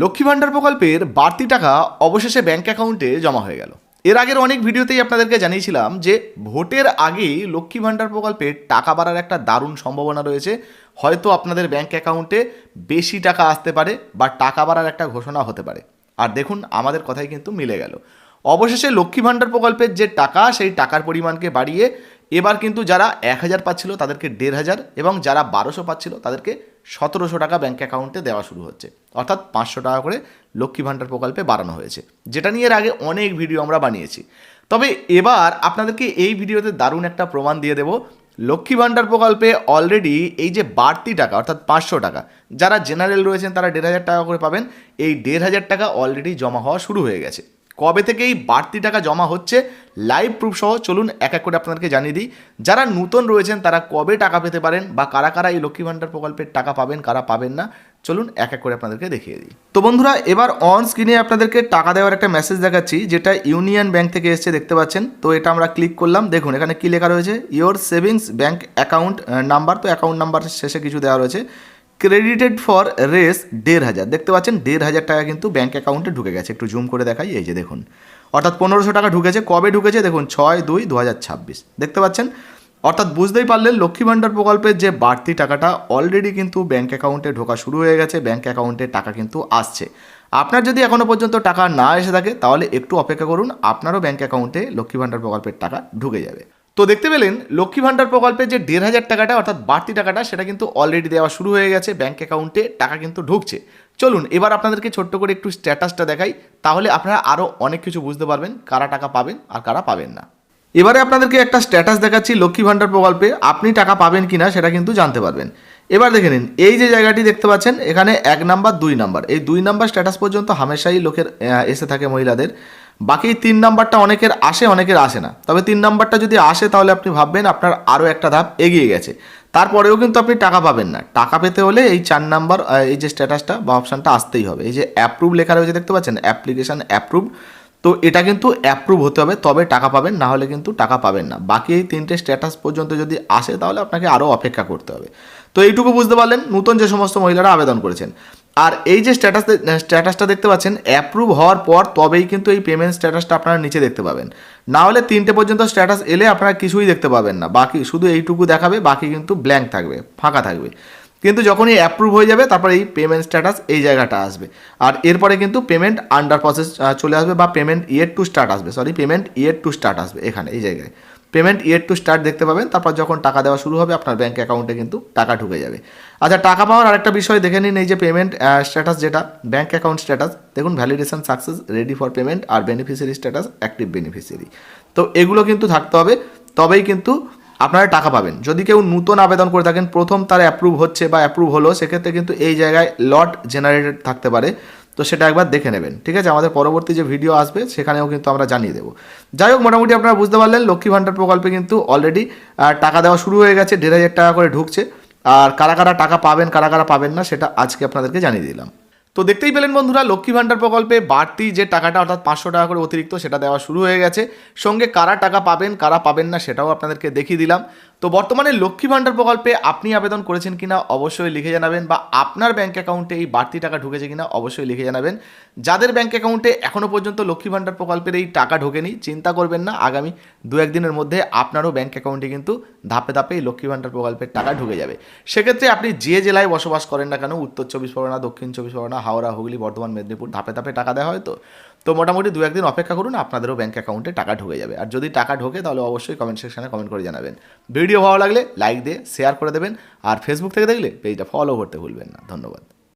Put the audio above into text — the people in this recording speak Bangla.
লক্ষ্মী ভাণ্ডার প্রকল্পের বাড়তি টাকা অবশেষে ব্যাঙ্ক অ্যাকাউন্টে জমা হয়ে গেল। এর আগের অনেক ভিডিওতেই আপনাদেরকে জানিয়েছিলাম যে ভোটের আগেই লক্ষ্মী ভাণ্ডার প্রকল্পে টাকা বাড়ার একটা দারুণ সম্ভাবনা রয়েছে। হয়তো আপনাদের ব্যাঙ্ক অ্যাকাউন্টে বেশি টাকা আসতে পারে বা টাকা বাড়ার একটা ঘোষণা হতে পারে। আর দেখুন, আমাদের কথাই কিন্তু মিলে গেল। অবশেষে লক্ষ্মী ভাণ্ডার প্রকল্পের যে টাকা, সেই টাকার পরিমাণকে বাড়িয়ে এবার কিন্তু যারা এক হাজার পাচ্ছিল তাদেরকে দেড় হাজার এবং যারা বারোশো পাচ্ছিল তাদেরকে সতেরোশো টাকা ব্যাঙ্ক অ্যাকাউন্টে দেওয়া শুরু হচ্ছে। অর্থাৎ পাঁচশো টাকা করে লক্ষ্মী ভাণ্ডার প্রকল্পে বাড়ানো হয়েছে। যেটা নিয়ে এর আগে অনেক ভিডিও আমরা বানিয়েছি। তবে এবার আপনাদেরকে এই ভিডিওতে দারুণ একটা প্রমাণ দিয়ে দেবো। লক্ষ্মী ভাণ্ডার প্রকল্পে অলরেডি এই যে বাড়তি টাকা, অর্থাৎ পাঁচশো টাকা, যারা জেনারেল রয়েছেন তারা দেড় হাজার টাকা করে পাবেন। এই দেড় হাজার টাকা অলরেডি জমা হওয়া শুরু হয়ে গেছে। কবে থেকে এই বাড়তি টাকা জমা হচ্ছে লাইভ প্রুফ সহ চলুন এক এক করে আপনাদেরকে জানিয়ে দিই। যারা নূতন রয়েছেন, তারা কবে টাকা পেতে পারেন বা কারা কারা এই লক্ষ্মী ভাণ্ডার প্রকল্পের টাকা পাবেন, কারা পাবেন না, চলুন এক এক করে আপনাদেরকে দেখিয়ে দিই। তো বন্ধুরা, এবার অন স্ক্রিনে আপনাদেরকে টাকা দেওয়ার একটা মেসেজ দেখাচ্ছি, যেটা ইউনিয়ন ব্যাংক থেকে এসছে, দেখতে পাচ্ছেন? তো এটা আমরা ক্লিক করলাম, দেখুন এখানে কী লেখা রয়েছে? Your savings bank account number তো অ্যাকাউন্ট নাম্বার শেষে কিছু দেওয়া রয়েছে। ক্রেডিটেড ফর রেস দেড় হাজার। দেখতে পাচ্ছেন, দেড় হাজার টাকা কিন্তু ব্যাঙ্ক অ্যাকাউন্টে ঢুকে গেছে। একটু জুম করে দেখাই, এই যে দেখুন। অর্থাৎ পনেরোশো টাকা ঢুকেছে। কবে ঢুকেছে? দেখুন, ছয় দুই দু হাজার ছাব্বিশ। দেখতে পাচ্ছেন? অর্থাৎ বুঝতেই পারলেন, লক্ষ্মী ভাণ্ডার প্রকল্পের যে বাড়তি টাকাটা অলরেডি কিন্তু ব্যাঙ্ক অ্যাকাউন্টে ঢোকা শুরু হয়ে গেছে। ব্যাঙ্ক অ্যাকাউন্টে টাকা কিন্তু আসছে। আপনার যদি এখনও পর্যন্ত টাকা না এসে থাকে, তাহলে একটু অপেক্ষা করুন। আপনারও ব্যাঙ্ক অ্যাকাউন্টে লক্ষ্মী ভাণ্ডার প্রকল্পের টাকা ঢুকে যাবে। তো দেখতে পেলেন, লক্ষ্মী ভাণ্ডার প্রকল্পের যে দেড় হাজার টাকাটা, অর্থাৎ বাড়তি টাকাটা, সেটা কিন্তু অলরেডি দেওয়া শুরু হয়ে গেছে ব্যাঙ্ক অ্যাকাউন্টে টাকা কিন্তু ঢুকছে। চলুন, এবার আপনাদেরকে ছোট্ট করে একটু স্ট্যাটাসটা দেখাই, তাহলে আপনারা আরও অনেক কিছু বুঝতে পারবেন, কারা টাকা পাবেন আর কারা পাবেন না। এবারে আপনাদেরকে একটা স্ট্যাটাস দেখাচ্ছি লক্ষ্মী ভাণ্ডার প্রকল্পে, আপনি টাকা পাবেন কি না সেটা কিন্তু জানতে পারবেন। এবার দেখে নিন, এই যে জায়গাটি দেখতে পাচ্ছেন, এখানে এক নাম্বার, দুই নাম্বার। এই দুই নাম্বার স্ট্যাটাস পর্যন্ত হামেশাই লোকের এসে থাকে মহিলাদের। বাকি তিন নাম্বারটা অনেকের আসে অনেকের আসে না। তবে তিন নাম্বারটা যদি আসে, তাহলে আপনি ভাববেন আপনার আরও একটা ধাপ এগিয়ে গেছে। তারপরেও কিন্তু আপনি টাকা পাবেন না। টাকা পেতে হলে এই চার নাম্বার এই যে স্ট্যাটাসটা বা অপশানটা আসতেই হবে। এই যে অ্যাপ্রুভ লেখা রয়েছে, দেখতে পাচ্ছেন? অ্যাপ্লিকেশান অ্যাপ্রুভ তো এটা কিন্তু অ্যাপ্রুভ হতে হবে, তবে টাকা পাবেন, না হলে কিন্তু টাকা পাবেন না। বাকি এই তিনটে স্ট্যাটাস পর্যন্ত যদি আসে, তাহলে আপনাকে আরও অপেক্ষা করতে হবে। তো এইটুকু বুঝতে পারলেন? নতুন যে সমস্ত মহিলারা আবেদন করেছেন। আর এই যে স্ট্যাটাস স্ট্যাটাসটা দেখতে পাচ্ছেন অ্যাপ্রুভ হওয়ার পর তবেই কিন্তু এই পেমেন্ট স্ট্যাটাসটা আপনারা নিচে দেখতে পাবেন। না হলে তিনটে পর্যন্ত স্ট্যাটাস এলে আপনারা কিছুই দেখতে পাবেন না। বাকি শুধু এইটুকু দেখাবে, বাকি কিন্তু ব্ল্যাঙ্ক থাকবে, ফাঁকা থাকবে। কিন্তু যখনই অ্যাপ্রুভ হয়ে যাবে, তারপরে এই পেমেন্ট স্ট্যাটাস এই জায়গাটা আসবে। আর এরপরে কিন্তু পেমেন্ট আন্ডার প্রসেস চলে আসবে বা পেমেন্ট ইয়ের টু স্টার্ট আসবে। Sorry payment yet to start আসবে এখানে, এই জায়গায়। পেমেন্ট ইয়ের টু স্টার্ট দেখতে পাবেন। তারপর যখন টাকা দেওয়া শুরু হবে, আপনার ব্যাঙ্ক অ্যাকাউন্টে কিন্তু টাকা ঢুকে যাবে। আচ্ছা টাকা পাওয়ার আরেকটা বিষয় দেখে নিন এই যে পেমেন্ট স্ট্যাটাস যেটা ব্যাঙ্ক অ্যাকাউন্ট স্ট্যাটাস দেখুন validation success ready for payment R beneficiary status active beneficiary তো এগুলো কিন্তু থাকতে হবে। তবেই কিন্তু আপনারা টাকা পাবেন। যদি কেউ নতুন আবেদন করে থাকেন, প্রথম তার অ্যাপ্রুভ হচ্ছে বা অ্যাপ্রুভ হলো, সেক্ষেত্রে কিন্তু এই জায়গায় লট জেনারেটেড থাকতে পারে। তো সেটা একবার দেখে নেবেন, ঠিক আছে? আমাদের পরবর্তী যে ভিডিও আসবে, সেখানেও কিন্তু আমরা জানিয়ে দেবো। যাই হোক, মোটামুটি আপনারা বুঝতে পারলেন, লক্ষ্মী ভাণ্ডার প্রকল্পে কিন্তু অলরেডি টাকা দেওয়া শুরু হয়ে গেছে, দেড় হাজার টাকা করে ঢুকছে। আর কারা কারা টাকা পাবেন, কারা কারা পাবেন না, সেটা আজকে আপনাদেরকে জানিয়ে দিলাম। তো দেখতেই পেলেন বন্ধুরা, লক্ষ্মী ভাণ্ডার প্রকল্পে বাড়তি যে টাকাটা, অর্থাৎ পাঁচশো টাকা করে অতিরিক্ত, সেটা দেওয়া শুরু হয়ে গেছে। সঙ্গে কারা টাকা পাবেন, কারা পাবেন না, সেটাও আপনাদেরকে দেখিয়ে দিলাম। তো বর্তমানে লক্ষ্মী ভাণ্ডার প্রকল্পে আপনি আবেদন করেছেন কিনা অবশ্যই লিখে জানাবেন বা আপনার ব্যাঙ্ক অ্যাকাউন্টে এই বাড়তি টাকা ঢুকেছে কিনা অবশ্যই লিখে জানাবেন। যাদের ব্যাঙ্ক অ্যাকাউন্টে এখনও পর্যন্ত লক্ষ্মী ভাণ্ডার প্রকল্পের এই টাকা ঢোকেনি, চিন্তা করবেন না, আগামী দু একদিনের মধ্যে আপনারও ব্যাঙ্ক অ্যাকাউন্টে কিন্তু ধাপে ধাপে এই লক্ষ্মী ভাণ্ডার প্রকল্পের টাকা ঢুকে যাবে। সেক্ষেত্রে আপনি যে জেলায় বসবাস করেন না কেন, উত্তর চব্বিশ পরগনা, দক্ষিণ চব্বিশ পরগনা, হাওড়া, হুগলি, বর্ধমান, মেদিনীপুর ধাপে ধাপে টাকা দেওয়া হয় তো। তো মোটামুটি দু একদিন অপেক্ষা করুন, আপনাদেরও ব্যাঙ্ক অ্যাকাউন্টে টাকা ঢুকে যাবে। আর যদি টাকা ঢোকে, তাহলে অবশ্যই কমেন্ট সেকশানে কমেন্ট করে জানাবেন। ভিডিও ভালো লাগলে লাইক দিয়ে শেয়ার করে দেবেন। আর ফেসবুক থেকে দেখলে পেজটা ফলো করতে ভুলবেন না। ধন্যবাদ।